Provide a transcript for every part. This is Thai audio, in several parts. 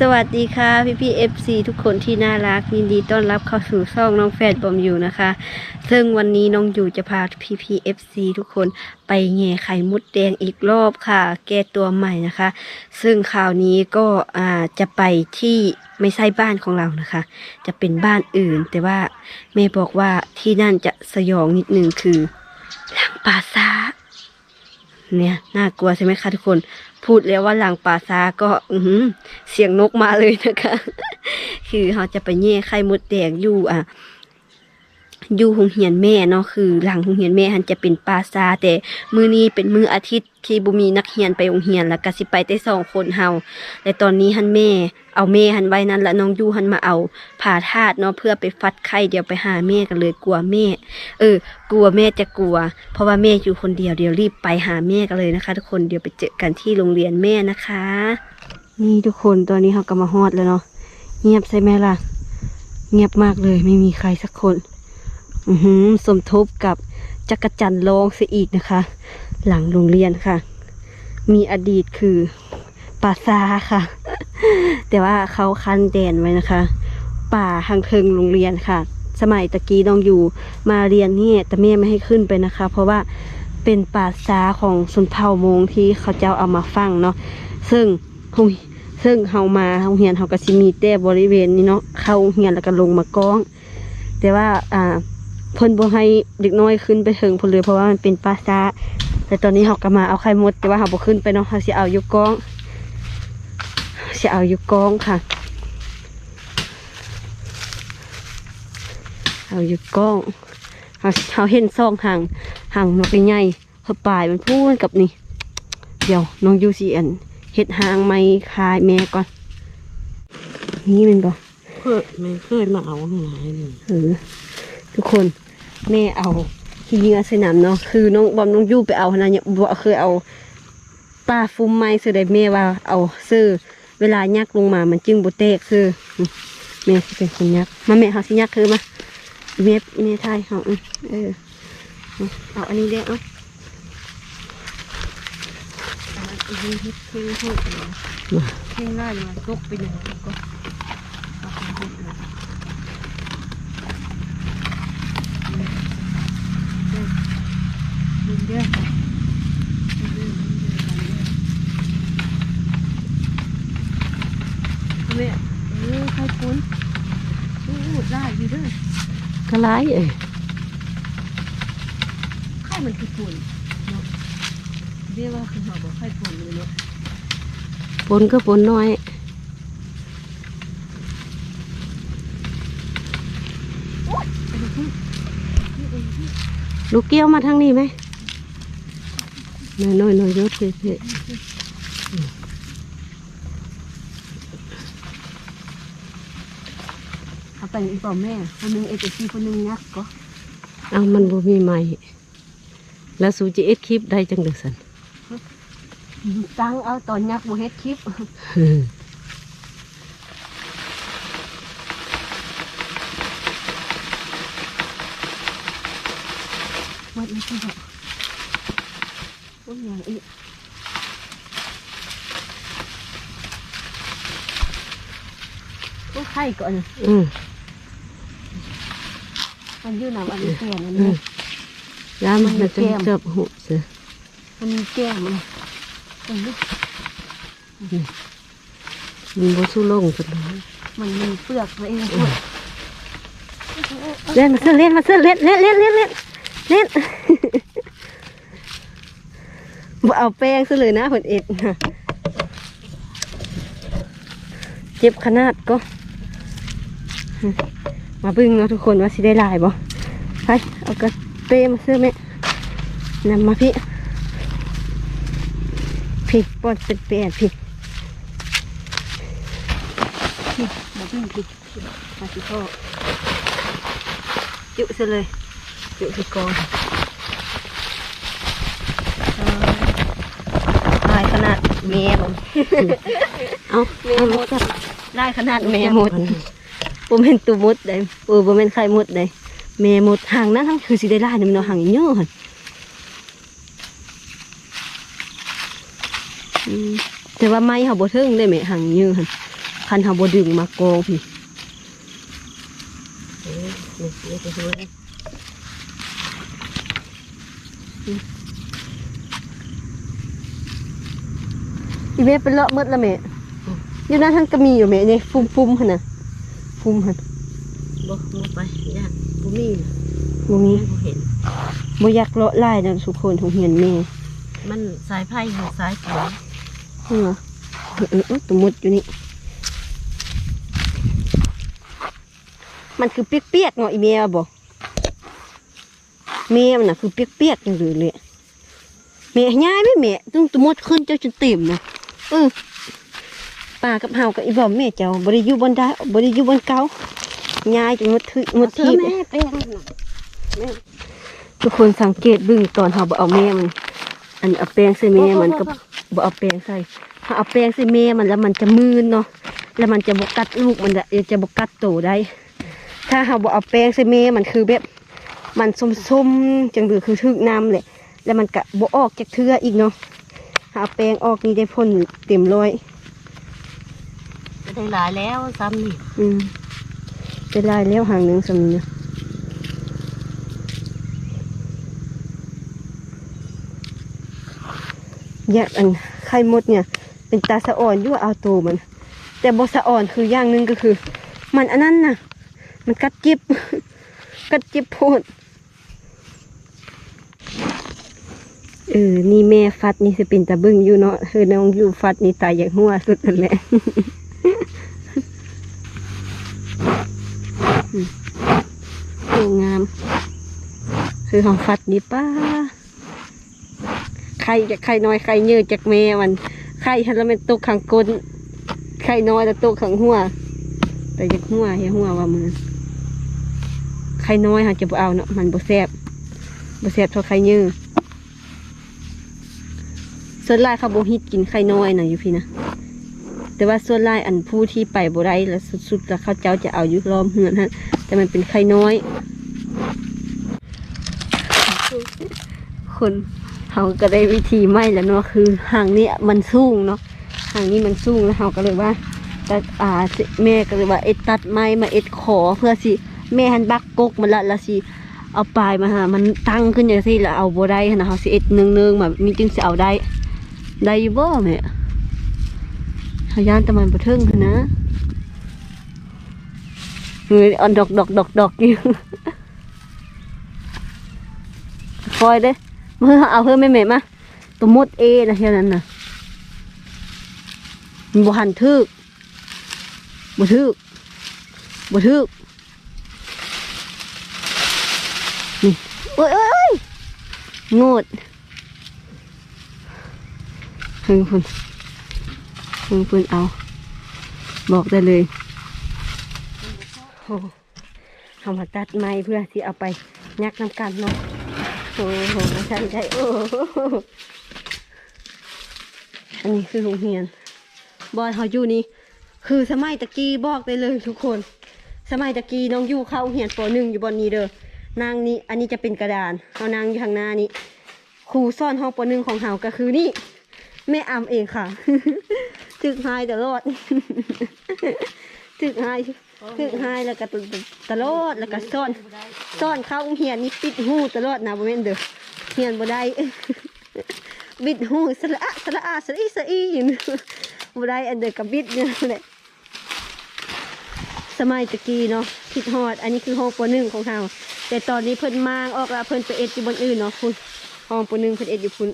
สวัสดีค่ะพี่พี่เอฟซีทุกคนที่น่ารักยินดีต้อนรับเข้าสู่ช่องน้องแฟดบอมอยู่นะคะ ซึ่งวันนี้น้องอยู่จะพาพี่พี่เอฟซีทุกคนไปแง่ไข่มดแดงอีกรอบค่ะ แก้ตัวใหม่นะคะ ซึ่งคราวนี้ก็อ่าจะไปที่ไม่ใช่บ้านของเรานะคะ จะเป็นบ้านอื่น แต่ว่าแม่บอกว่าที่นั่นจะสยองนิดนึงคือหลังป่าซ่า เนี่ยน่ากลัวใช่ไหมคะทุกคน พูดแล้วว่าหลังป่าซาก็อืเสียงนกมาเลยนะคะ คือเขาจะไปแย่ไข่มดแดงอยู่อะอยู่หงเหียนแม่เนาะคือ หลังหงเหียนแม่หันจะเป็นป่าซาแต่มือนี้เป็นมืออาทิตย์ ที่บุมีนักเรียนไปโรงเรียนแล้วก็สิไปแต่สองคนเฮาแต่ตอนนี้หันแม่ เอาแม่หันไว้นั้นล้วน้องยู่หันมาเอาผ่าธาตุเนาะเพื่อไปฟัดไข่เดี๋ยวไปหาแม่กันเลยกลัวแม่ เออ กลัวแม่จะกลัว เพราะว่าแม่อยู่คนเดียวเดี๋ยวรีบไปหาแม่กันเลยนะคะ ทุกคนเดี๋ยวไปเจอกันที่โรงเรียนแม่นะคะ นี่ทุกคนตอนนี้เขาก็มาฮอดแล้วเนาะเงียบใช่ไหมล่ะ เงียบมากเลยไม่มีใครสักคน อือหือสมทบกับจักรจันทร์ร้องเสียอีกนะคะ หลังโรงเรียนค่ะ มีอดีตคือป่าซาค่ะ แต่ว่าเขาคันแดนไว้นะคะ ป่าทางเทิงโรงเรียนค่ะ สมัยตะกี้น้องอยู่มาเรียนนี่แต่แม่ไม่ให้ขึ้นไปนะคะ เพราะว่าเป็นป่าซาของชนเผ่ามงที่เขาเจ้าเอามาฟังเนาะซึ่งโรงซึ่งเฮามาโรงเรียนเฮาก็สิมีแต่บริเวณนี้เนาะเข้าโรงเรียนแล้วก็ลงมาก้อง แต่ว่าอ่าเพิ่นบ่ให้เด็กน้อยขึ้นไปถึงพุ่นเลยเพราะว่ามันเป็นป่าซา แต่ตอนนี้เฮาก็มาเอาไข่มดแต่ว่าเฮาบ่ขึ้นไปเนาะเฮาสิเอาอยู่กองสิเอาอยู่กองค่ะ เอาอยู่กล้องเอาเอาเห็นซองห่างห่างนกใหญ่ๆเขาปลายมันพูดกับนี่ เดี๋ยวน้องยูซีอันเห็ดหางไม้คายแม่ก่อน นี่มันบ่เคยไม่เคยมาเอาหายเลยเออทุกคนแม่เอา ขี้เหงื่อใส่น้ำเนาะคือน้องบอมน้องยูไปเอาขนาดเนี่ยบ่เคยเอาป้าฟุ้มไม้ซื้อได้แม่ว่าเอาซื้อเวลายักลงมามันจึงบ่แตกคือแม่เป็นคนยักมาแม่เขาสิยักคือมาเม็ดเม็ดไทยเขาเออเอาอันนี้เด้อเอาเพ่งโหดเลยเพ่งล่าเลยมันตกไปหนึ่งก็เอาไปเฮ็ดเลยเด้อเด้อเด้อเออใครคุ้นอู้ได้อยู่เด้อ ก็ ร้ายเอ้ยไข่มันคือฝุ่นเนาะเรียกว่าคือหอบอกไข่ฝุ่นเลยเนาะปนก็ปนน้อย ลูกเกี้ยวมาทางนี้ไหมน้อยน้อยน้อยยศเพ่ เอาไปอีกเปล่าแม่คนหนึงเอเจซีคนหนึงยักษ์ก็เอามันบ่มีใหม่แล้วสูจิเอ็ดคลิปได้จังเด็กสันตั้งเอาตอนยักษ์โมเฮ็ดคลิปวัดนี้คือแบบโอ้ยอย่างอีกโอ้ไข่ก่อนอืม มันอยู่หนำอันนี้แก่นอันอืนี้มยามันจะจังเจ็บหูเสือมันมีแก้มมันตรงนี้มันบ่สู้ลงกันเลยมันมีเปลือกตัวเองเล่นมาเสือเล่นมาเสือเล่นเล่นเล่นเล่นเล่นเล่นบ่เอาแป้งซะเลยนะผลเอ็ดเจ็บขนาดก็ มาบึ้งเนาะทุกคนว่าสิได้ลายบ่ไปเอากระเป้มาเสื้อแม่นำมาพี่ พี่ปอนเป็นแปดพี่พี่มาบึ้งพี่มาสิพ่อจุซะเลย จุที่กองได้ขนาดแม่ผมเอาแม่เอาหมมาดจับได้ขนาดแม่หมด ผมเป็นตัวมดได้เออผมเป็นไข่มดได้แม่หมดห่างนั้นทั้งคือสิได้ล่าเนี่ยมันเอาห่างเยอะหันอืมแต่ว่าไม้เขาบ่เทิงได้ไหมห่างเยอะหันคันเฮาบ่ดึงมากองพี่เออนี่นี่จะหัวเลยอีเมเป็นเลาะหมดล้วแม่อยู่นั้นท่านก็มีอยู่แม่นี่ฟุ่มๆหั่นน่ะ ฟุ่มหั่นบ่บ่ไปย่านบ่มีบ่มีบ่เห็นบ่อยากเลาะลายนะทุกคนของเฮียนแม่ มันสายไผ่หรือสายเขียวเออเออเออเออตัวมดอยู่นี่ มันคือเปียกๆเนาะอีเมียบอกเมียมันน่ะคือเปียกๆอย่างเลยเลยเมียย้ายไหม่เมียต้องตัวมดขึ้นเจ้าจนเต็มนะเออ ป่ากับเฮากับอีบอมแม่เจ้าบริอยู่บนได้บริอยู่บนเกาย้ายจนมดทึมดเธอทีบแม่แป้งน่ะทุกคนสังเกตเบึ้งตอนเฮาบ่เอาแม่มัน อันเอาแป้งใส่แม่มันกับบ่เอาแป้งใส่ถ้าเอาแป้งใส่แม่มันแล้วมันจะมืนเนาะแล้วมันจะบกัดลูกมันจะจะบกัดโตได้ ถ้าเราบ่เอาแป้งใส่แม่มันคือแบบมันส้มๆจังหือคือทึกน้ำเลยแล้วมันกะบ่ออกจากเทืออีกเนาะถ้าเอาแป้งออกนี่ได้พ่นเต็มร้อย ก็ได้หลายแล้วซ้ำนี่อืมเป็นลายแล้วหางหนึ่งสำนี้นะอยอันไข่มดเนี่ย เป็นตาสะอ่อนยู่วเอาตัวมัน แต่บสะอ่อนคืออย่างหนึ่งก็คือ มันอันนั้นน่ะ มันกัดจิบ กัดจิบโพดเออ นี่แม่ฟัดนี่จะเป็นตาบึ้งอยู่เนาะคือน้องอยู่ฟัดนี่ตายอย่างหัวสุดนั่นแหละ สวยงาม คือของฟัดนี่ป้าไข่จากไข่น้อยไข่เยอะจากแม่มันไข่ฮันแล้วมันตกขังก้นไข่น้อยแล้วตกขังหัว แต่จากหัวเฮียหัวว่ามือไข่น้อยค่ะจะบ่เอาเนาะมันบ่แซ่บบ่แซ่บเท่าไข่เยอะส่วนลายเขาบ่ฮิตกินไข่น้อยนะอยู่พี่นะ แต่ว่าส่วนหลายอันผู้ที่ไปบได้แล้วสุดๆแล้วเขาเจ้าจะเอายู่ล้อมเหือนฮะ แต่มันเป็นไข่น้อย คนเขาก็ได้วิธีไหมแล้วเนาะคือหางนี้มันสูงเนาะหางนี้มันสูงแล้วเขาก็เลยว่าแต่อ่าสิแม่ก็เลยว่าเอ็ดตัดไม้มาเอ็ดขอเพื่อสิแม่หันบักกกมันละล้วสิเอาปลายมาหามันตั้งขึ้นอย่างสิแล้วเอาบได้หนะเขาสิเอ็ดเนืองๆแบบมีจึงสิเอาได้ ได้บ่แม่ พยานต่มันบ่เทิงหั้นนะเฮ้ยเอันดอกดอกดอกดอกอยู่คอยเด้เมื่อเอาเพิ่มไม่เหม็มาตัวมดเอนะเท่านั้นน่ะมันบ่หันทึกบทึกบทึกนี่เอ้ยเอ้ยเอ้ยโง ดหึงพุ่นพุ่นเอา บอกได้เลยโอ้เอามาตัดไม้เพื่อที่เอาไปยักน้ำกันเนาะโอ้โหฉันใจโอ้โหอันนี้คือโรงเรียน บอยเขาอยู่นี่ คือสมัยตะกี้บอกได้เลยทุกคน สมัยตะกี้น้องอยู่เข้าเรียนปหนึ่งอยู่บนนี้เด้อนางนี้อันนี้จะเป็นกระดานเอานางอยู่ข้างหน้านี้ครูสอนห้องปหนึ่งของเฮาก็คือนี่แม่อำเองค่ะ ถึกหายตลอด ถึกหายถึกหายแล้วก็ตลอดแล้วก็ซ่อนซ่อนเข้าเหียนนี่ปิดหูตลอดนะบ่แม่นเด้อเหียนบ่ได้บิดหูสละอะสละอาสละอีสละอีอยู่นี่บ่ได้อันเด้อกับบิดนี่แหละสมัยตะกี้เนาะคิดฮอด อันนี้คือห้องปหนึ่งของเฮาแต่ตอนนี้เพิ่นมางออกแล้วเพิ่นไปเอ็ดอยู่บนอื่นเนาะคุณห้องปหนึ่งเพิ่นเอ็ดอยู่พุ่น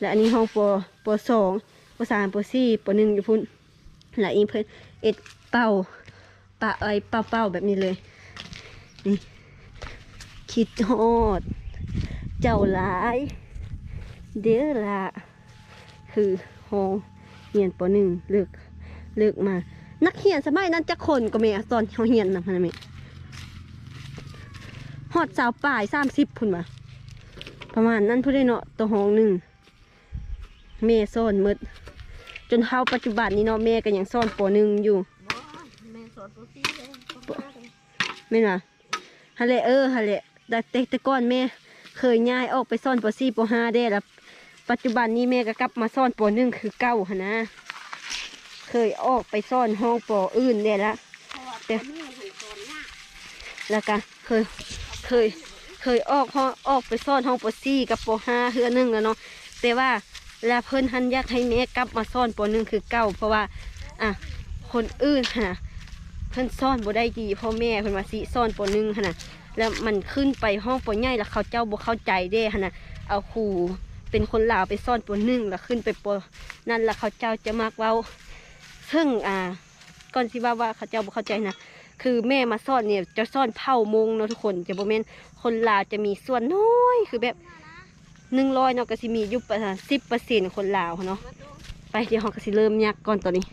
และอันนี้ห้องปปสอง ปสามปสี่ปหนึ่งอยู่พุ่นและอีเพิ่นเอ็ดเป่าปะเอ้ยเป่าเป่าแบบนี้เลยนี่คิดฮอด เจ้าหลาย เด้อละคือฮองเฮียนปหนึ่งเลิกเลิกมา นักเฮียนสมัยนั้นจะคนก็ไม่ตอนเขาเฮียนนะพันไม่ฮอดสาวป่ายสามสิบพุ่นมาประมาณนั้นพูดได้เนาะตัวหองหนึ่งเมซ่อนหมด จนเฮาปัจจุบันนี้เนาะแม่ก็ยังซ่อนปอหนึ่งอยู่แม่สอนตัวซีเลยไม่นว่ฮัลโหลเออฮัลโหลแต่แต่แต่ก่อนแม่เคยย้ายออกไปซ่อนปอสี่ปห้าได้แล้วปัจจุบันนี้แม่ก็กลับมาซ่อนปอหนึ่งคือเก้าหนนะ เคยออกไปซ่อนห้องปออื่นเนี่ยละแต่แล้วก็เคยเคยเคยออกห้องออกไปซ่อนห้องปอซี่กับปอห้าเฮือนึงแล้วเนาะแต่ว่า แล้วเพิ่นหันอยากให้แม่กลับมาซ่อนปอนึงคือเก่าเพราะว่า อะ คนอื่นหั่นนะเพิ่นซ่อนบ่ได้ดีพ่อแม่เพิ่นว่าสิซ่อนปอนึงหั่นะแล้วมันขึ้นไปห้องปอใหญ่แล้วเขาเจ้าบ่เข้าใจเด้หั่นะเอาครูเป็นคนลาวไปซ่อนปอนึงแล้วขึ้นไปปอนั่นแล้วเขาเจ้าจะมักเว้า ซึ่งอ่าก่อนที่ว่าว่าเขาเจ้าบ่เข้าใจนะคือแม่มาซ่อนเนี่ยจะซ่อนเผ่ามงเนาะทุกคนจะบ่แม่นคนลาวจะมีส่วนน้อยคือแบบ หนึ่งร้อยเนาะก็สิมีอยู่ประมาณสิบเปอร์เซ็นต์คนลาวเนาะไปเดี๋ยวเราก็สิเริ่มยักก่อนตอนนี้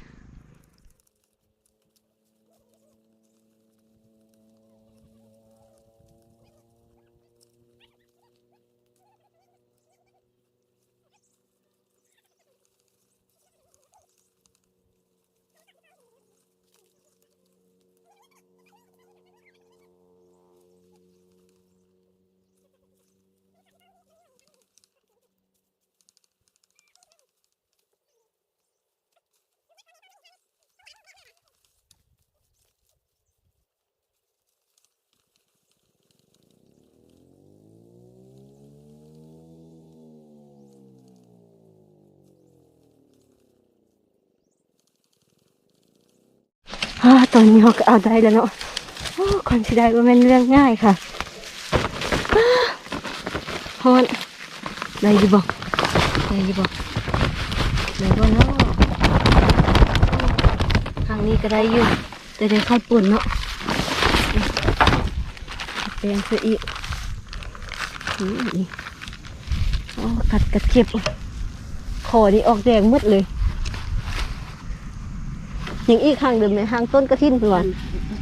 ตอนนี้เราก็เอาได้แล้วเนาะโอ้คนสิได้ว่าแม่นเรื่องง่ายค่ะอ้าฮอนได้อยี่บอกได้อยี่บอกได้บ่เนาะครั้งนี้ก็ได้อยู่ แต่ได้ไข่ปุ่นเนาะแปลงเสียอีกอืมนี่โอ้กัดกระเจ็บคอนี่ออกแดงหมดเลย ยังอีกข้างเดิมในห้างต้นกระถินหวาน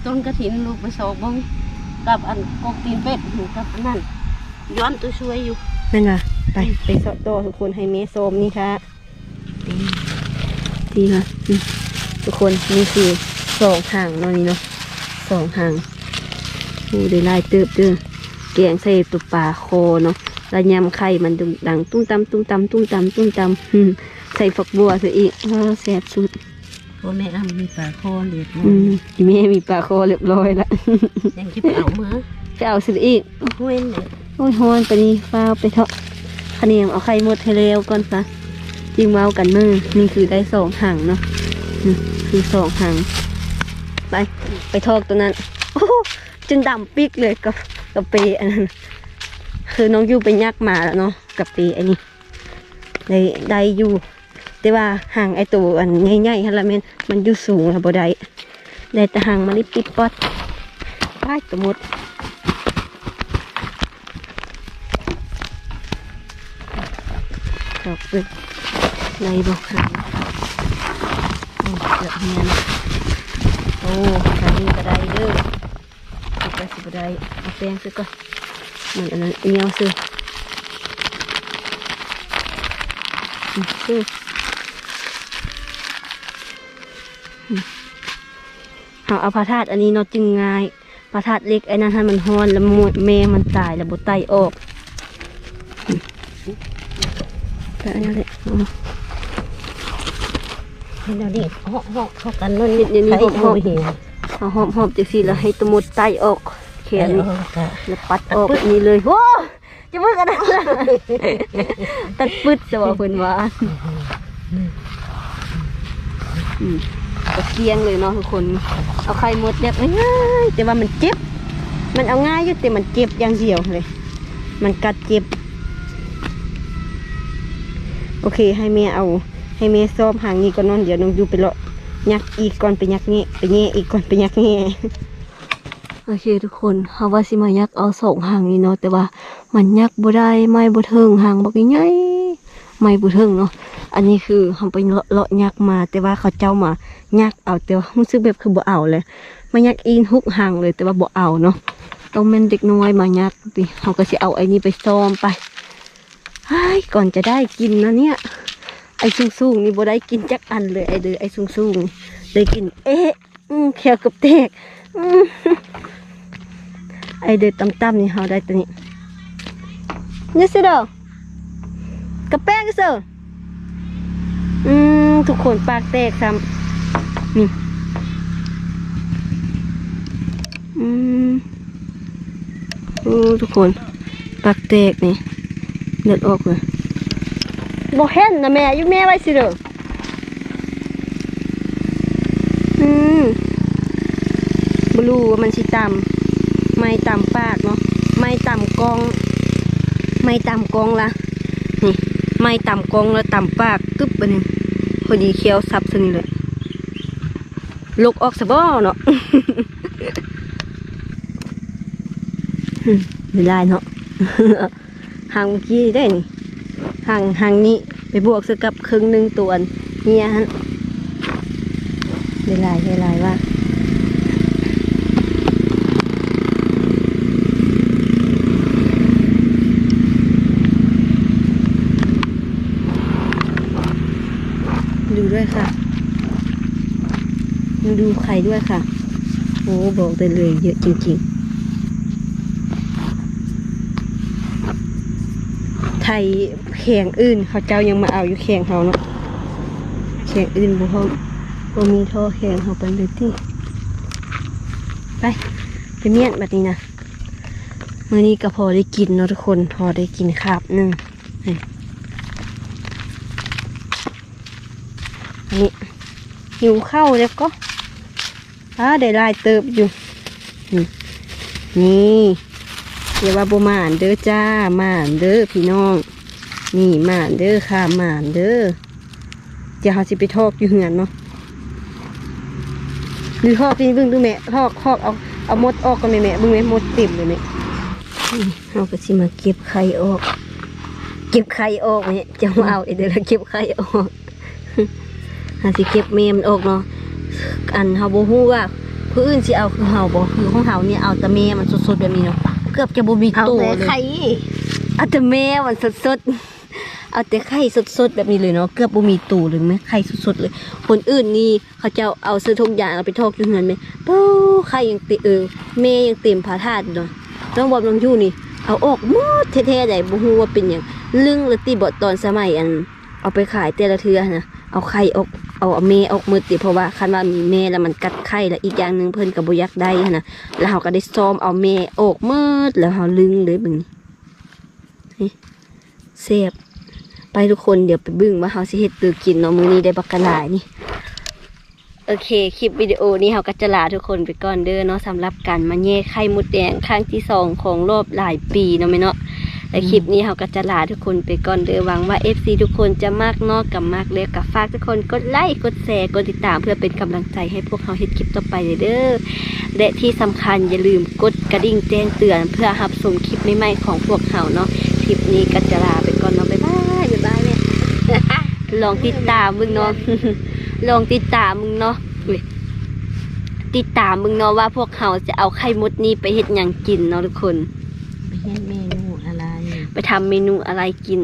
ต้นกระถินลูกไปสอบบ้งกับอันกกตีนเป็ดอยู่กับอันนั่นย้อนตัวช่วยอยู่นั่นไงไปไปสอดต่อทุกคนให้เมโซมนี่ค่ะดีค่ะอืมทุกคนนี่คือสองห่างเนาะนี่เนาะสองห่างโอ้ได้ลายเติบเด้อแกงใส่ตัวปลาโคเนาะแล้วยำไข่มันดุดังตุ้มตำตุ้มตำตุ้มตำตุ้มตำอืมใส่ฝักบัวซะอีกเออแซ่บสุด พ่อแม่อ้ำมีปลาคอเหลือดอืมอีแม่มีปลาโคเรียบร้อยละ ยังคิดเอามือไปเอาสิอีกห้วยเนี่ยโอ้ยฮอนไปนี่ฟ้าวไปเถอะคะแนนเอาไข่หมดให้เร็วก่อนซะจริงเมากันมือนี่คือได้สองหางเนาะนี่คือสองหางไปไปทอกตัวนั้น โอ้โหจนดำปิกเลยกับกับเปอันนั้นคือน้องยูไปยักมาแล้วเนาะกับเปอันนี้ได้ได้อยู่ แต่ว่าห่างไอตัวอันใหญ่ๆฮันละแม่นมันอยู่สูงแล้วบ่ได้ได้แต่ห่างมันปิดปอดไปตัวหมดดอกเบิกในบอกหางโอ้เกือบเนียนโอ้ทางนี้ก็ได้เด้อสิบไปสิบได้เอาแป้งซื้อก่อนเหมือนอันนั้นเอียวซื้อซื้ออืม เอาเอาพระธาตุอันนี้เนาะจึงง่ายพระธาตุเล็กไอ้นั่นให้มันฮ้อนแล้วมวยแม่มันตายแล้วบดไตออกแต่อันนี้แหละเอาเห็นเราดิเหาะเหาะเข้ากันนั่นเดี๋ยวนี้ใช้หอบเอาเหี่ยวเอาหอมหอมจังสิแล้วให้ตะมุดไตออกแขนนี่เอากะแล้วปัดออกแบบนี้เลยโอ้จะมือกันนะตัดปึ๊ดจะว่าเพิ่นว่า ตะเกียงเลยเนาะทุกคน เอาไข่มดแบบง่ายแต่ว่ามันเจ็บ มันเอาง่ายอยู่แต่มันเจ็บอย่างเดียวเลย มันกัดเจ็บ โอเคให้แม่เอา ให้แม่ซ้อมหางนี้ก่อนนอนเดี๋ยวน้องยูไปเลาะยักอีกก่อนไปยักเงี้ไปเงี้ยอีกก่อนไปยักเงี้ยโอเคทุกคนเขาว่าสิมายักเอาสองหางนี่เนาะแต่ว่ามันยักบ่ได้ไม่บ่เทิงหางบักใหญ่ๆ ไม่บ่เทิงเนาะอันนี้คือเขาไปเลาะยักมา แต่ว่าเขาเจ้ามายักเอาแต่ว่ารู้สึกแบบคือบ่เอาเลยมายักอินหุกห่างเลย แต่ว่าบ่เอาเนาะต้องเป็นเด็กน้อยมายักติเขาก็สิเอาไอ้นี่ไปซ้อมไปไอ้ก่อนจะได้กินนะเนี่ย ไอ้สูงๆนี่บ่ได้กินจักอันเลยไอ้เด้อไอ้สูงๆได้กิน เอ๊ะแขวกับแตกไอเดือดต่ำๆนี่เขาได้ตัวนี้นี่สิเด้อ กระแป้งเสืออืมทุกคนปากแตกซ้ำนี่อืมโอ้ทุกคนปากแตกนี่เลือดออกเลยบอกเห็นนะแม่อยุแม่ไว้สิเด้ออืมบลูว่ามันสิตำไม่ตำปากเนาะไม่ตำกอง ไม่ตำกองละ ไม่ต่ำกองแล้วตำปากกึบไปนึ่งพอดีเคี้ยวซับซะนี่เลยลกออกสะบ้อเนาะไม่ได้เนาะห่างเมื่อกี้ได้นี่ห่างห่างนี้ไปบวกสกับครึ่งหนึ่งตัวเนี่ยฮะได้หลายได้หลาว่า ดูด้วยค่ะ ดูไข่ด้วยค่ะ โอ้บอกได้เลยเยอะจริงๆ ไทยแข่งอื่น เขาเจ้ายังมาเอาอยู่แข่งเขาเนาะแข่งอื่นบ่พอบ่มีท่อแข่งเขาไปเลยที่ไปไปเมียนแบบนี้นะมื่อนี้ก็พอได้กินเนาะทุกคน พอได้กินคาบหนึ่งนี่อันนี้หิวข้าวแล้วก็ อ่าได้ลายเติบอยู่ นี่เดี๋ยวว่าบหมานเด้อจ้าหมานเด้อพี่น้อง นี่หมานเด้อค่ะหมานเด้อเดี๋ยวเขาสิไปทอกอยู่เหือนเนาะหรือทอกนี่บิ่งดูแม่ทอกทอกเอาเอามดออกก็แม่แม่บิ่งแม่มดเต็มเลยแม่เราก็สิมาเก็บไข่ออก เก็บไข่ออกแม่ยจะมาเอาเดี๋ยวเราเก็บไข่ออกหาสิเก็บเมมนออกเนาะ อันเฮาบ่ฮู้ว่าผู้อื่นสิเอาคือเฮาบ่คือของเฮาเนี่ยเอาแต่แม่มันสดๆแบบนี้เนาะเกือบจะบ่มีเอาตัวแต่เลยไข่เอาแต่แม่มันสดๆเอาแต่ไข่สดๆแบบนี้เลยเนาะเกือบบ่มีตูเลยแม่ไข่สดๆเลย คนอื่นนี่เขาเจ้าเอาซื้อทุกอย่างเอาไปทอกอยู่เฮือนแม่ปู้ไข่ยังเต็มเออแม่ยังเต็มผาธาตุอยู่เนาะน้องบอมน้องยู่นี่เอาออกหมดแท้ๆได้บ่ฮู้ว่าเป็นหยังลึงหรือตีบอดตอนสมัยอัน เอาไปขายแต่ละเทื่อนะเอาไข่ออก เอาเมออกมือติเพราะว่าคันว่ามีเมแล้วมันกัดไข่แล้วอีกอย่างหนึ่งเพิ่นกับบุยักได้นะแล้วเขาก็ได้ซ้อมเอาเมออกมืดแล้วเขาลึงเลยบึงนี่เสียบไปทุกคนเดี๋ยวไปบึ้งว่าเขาสิเฮ็ดตือกินเนาะมื้อนี้ได้บักกะลายนี่โอเค คลิปวิดีโอนี้เขาก็จะลาทุกคนไปก่อนเด้อเนาะสำหรับการมาแย่ไข่มดแดงครั้งที่สองของรอบหลายปีเนาะแม่เนาะ และคลิปนี้เขาก็จะลาทุกคนไปก่อนเด้อหวังว่า FC ทุกคนจะมากนอกกับมากเล็กกับฝากทุกคนกดไลค์กดแชร์กดติดตามเพื่อเป็นกำลังใจให้พวกเขาเฮ็ดคลิปต่อไปเด้อและที่สำคัญอย่าลืมกดกระดิ่งแจ้งเตือน เพื่อรับชมคลิปใหม่ๆของพวกเขาเนาะคลิปนี้ก็จะลาไปก่อนเนาะบ๊ายบายบ๊ายบายเนี่ยลองติดตามมึงเนาะลองติดตามมึงเนาะติดตามมึงเนาะว่าพวกเขาจะเอาไข่มดนี้ไปเฮ็ดหยังกินเนาะทุกคนไปเฮ็ดเมนูอะไร ไปทำเมนูอะไรกิน